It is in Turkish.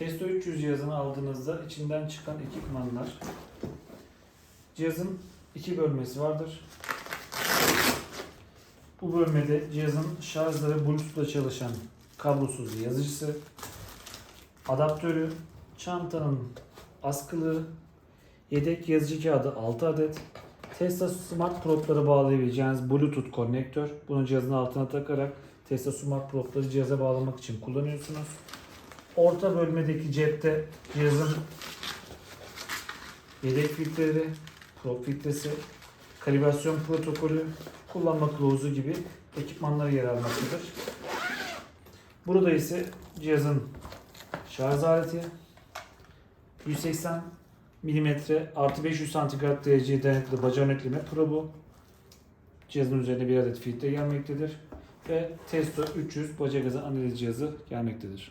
Testo 300 cihazını aldığınızda içinden çıkan ekipmanlar. Cihazın iki bölmesi vardır. Bu bölmede cihazın şarjları Bluetooth'la çalışan kablosuz yazıcısı, adaptörü, çantanın askılığı, yedek yazıcı kağıdı 6 adet, Tesla Smart Prop'ları bağlayabileceğiniz Bluetooth konnektör. Bunu cihazın altına takarak Tesla Smart Prop'ları cihaza bağlamak için kullanıyorsunuz. Orta bölmedeki cepte cihazın yedek filtreleri, prop filtresi, kalibrasyon protokolü, kullanma kılavuzu gibi ekipmanlar yer almaktadır. Burada ise cihazın şarj aleti, 180 mm artı 500 santigrat dereceye dayanıklı baca yönetleme probu, cihazın üzerinde bir adet filtre gelmektedir ve Testo 300 baca gazı analiz cihazı gelmektedir.